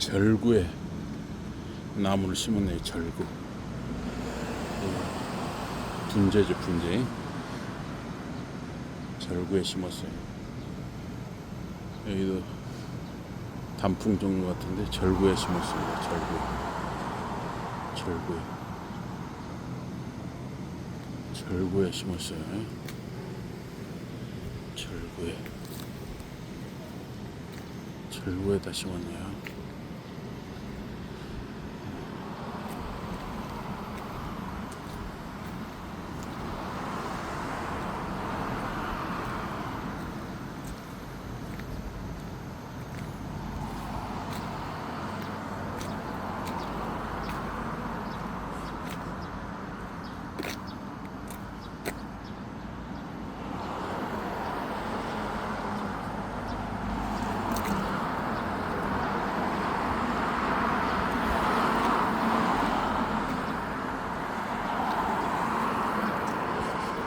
절구에 나무를 심었네요. 절구. 분재죠, 분재. 절구에 심었어요. 여기도 단풍 종류 같은데 절구에 심었습니다. 절구. 절구에. 절구에 심었어요. 절구에. 절구에다 심었네요.